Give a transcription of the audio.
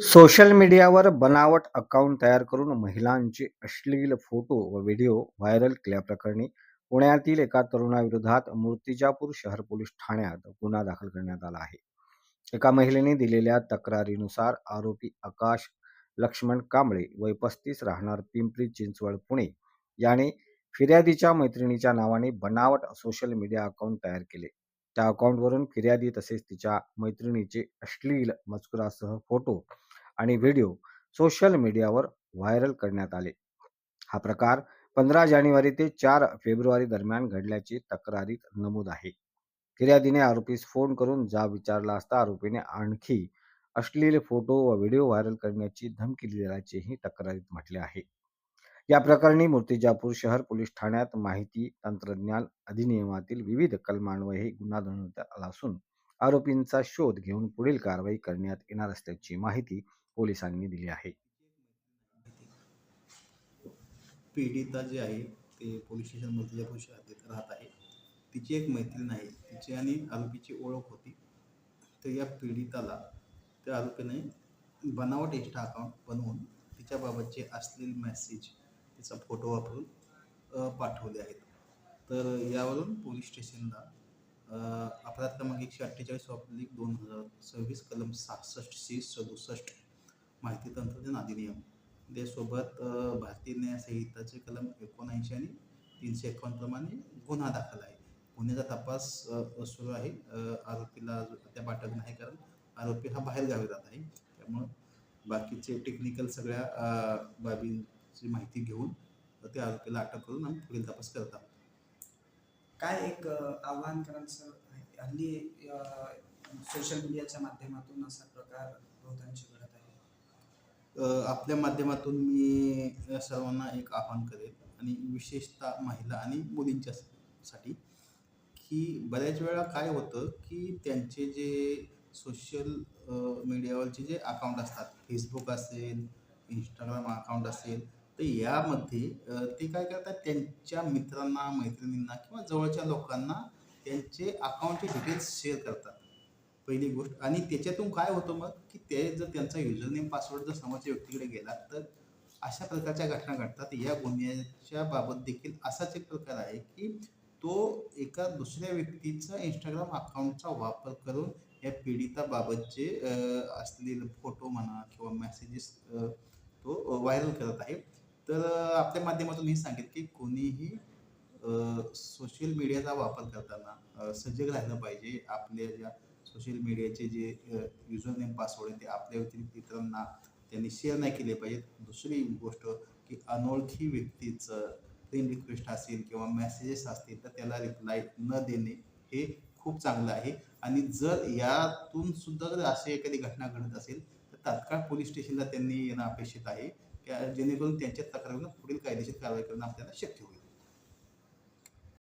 Social मीडियावर बनावट account तयार करून महिलांचे अश्लील फोटो व व्हिडिओ व्हायरल केल्याप्रकरणी पुण्यातील एका तरुणाविरोधात मूर्तिजापूर शहर पोलीस ठाण्यात गुन्हा दाखल करण्यात आला आहे. एका महिलेने दिलेल्या तक्रारीनुसार आरोपी आकाश लक्ष्मण कांबळे वय पस्तीस राहणार पिंपरी चिंचवड पुणे. याने फिर्यादीच्या मैत्रिणीच्या नावाने बनावट सोशल मीडिया अकाउंट तयार केले. त्या अकाउंटवरून फिर्यादी तसेच तिच्या मैत्रिणीचे अश्लील मजकुरासह फोटो आणि व्हिडिओ सोशल मीडियावर व्हायरल करण्यात आले. हा प्रकार पंधरा जानेवारी ते चार फेब्रुवारी दरम्यान घडल्याचे तक्रारीत नमूद आहे. फिर्यादीने आरोपीस फोन करून जाब विचारला असता आरोपीने आणखी अश्लील फोटो व व्हिडिओ व्हायरल करण्याची धमकी दिल्याचेही तक्रारीत म्हटले आहे. या प्रकरणी मूर्तिजापूर शहर पोलीस ठाण्यात माहिती तंत्रज्ञान अधिनियमातील विविध कलमांवरही गुन्हा नोंदवण्यात आला असून आरोपींचा शोध घेऊन पुढील कारवाई करण्यात येणार असल्याची माहिती पोलिसांनी दिली आहे. पीडिता जी आहे ते पोलीस स्टेशन मूर्तिजापूर शहरात राहत आहे. तिची एक मैत्रीण आहे. तिची आणि आरोपीची ओळख होती. तर या पीडिताला त्या आरोपीने बनावट इंस्टा अकाउंट बनवून तिच्याबाबतचे असलेले मेसेज तिचा फोटो वापरून पाठवले आहेत. तर यावरून पोलीस स्टेशनला अपराध क्रमांक एकशे अठ्ठेचाळीस ऑब्लिक दोन हजार सव्वीस कलम सहासष्ट सी सदुसष्ट माहिती तंत्रज्ञान अधिनियम. त्यासोबत भारतीय न्याय संहिताचे कलम एकोणऐंशी आणि तीनशे एकावन्न प्रमाणे गुन्हा दाखल आहे. गुन्ह्याचा तपास सुरू आहे. आरोपीला अजून अद्याप नाही कारण आरोपी हा बाहेर गावी जात आहे. त्यामुळं बाकीचे टेक्निकल सगळ्या बाबींची माहिती घेऊन त्या आरोपीला अटक करून आम्ही पुढील तपास करत आहोत. काय एक आव्हान कराल सर हल्ली सोशल मीडियाच्या माध्यमातून असा प्रकार बहुतांशी आपल्या माध्यमातून मी सर्वांना एक आवाहन करेल आणि विशेषतः महिला आणि मुलींच्या साठी की बऱ्याच वेळा काय होतं की त्यांचे जे सोशल मीडियावरचे जे अकाउंट असतात फेसबुक असेल इंस्टाग्राम अकाउंट असेल तर यामध्ये ते काय करतात त्यांच्या मित्रांना मैत्रिणींना किंवा जवळच्या लोकांना त्यांचे अकाउंटचे डिटेल्स शेअर करतात. पहिली गोष्ट. आणि त्याच्यातून काय होतं मग की ते जर त्यांचा युजरनेम पासवर्ड जर समोरच्या व्यक्तीकडे गेला तर अशा प्रकारच्या घटना घडतात. या गुन्ह्याच्या बाबत देखील असाच एक प्रकार आहे की तो एका दुसऱ्या व्यक्तीचा इंस्टाग्राम अकाउंटचा वापर करून या पीडिताबाबतचे असलेले फोटो म्हणा किंवा मेसेजेस तो व्हायरल करत आहे. तर आपल्या माध्यमातून मी सांगेल की कोणीही सोशल मीडियाचा वापर करताना सजग राहिलं पाहिजे. आपल्या ज्या सोशल मीडियाचे जे युजर नेम पासवर्ड आहे ते आपल्या व्यतिरिक्त इतरांना त्यांनी शेअर नाही केले पाहिजेत. दुसरी गोष्ट की अनोळखी व्यक्तीचं फ्रेंड रिक्वेस्ट असेल किंवा मेसेजेस असतील तर त्याला रिप्लाय न देणे हे खूप चांगलं आहे. आणि जर यातून सुद्धा जर अशी एखादी घटना घडत असेल तर तात्काळ पोलीस स्टेशनला त्यांनी येणं अपेक्षित आहे. जेणेकरून त्यांच्या तक्रारीनं पुढील कायदेशीर कारवाई करणं आपल्याला शक्य होईल.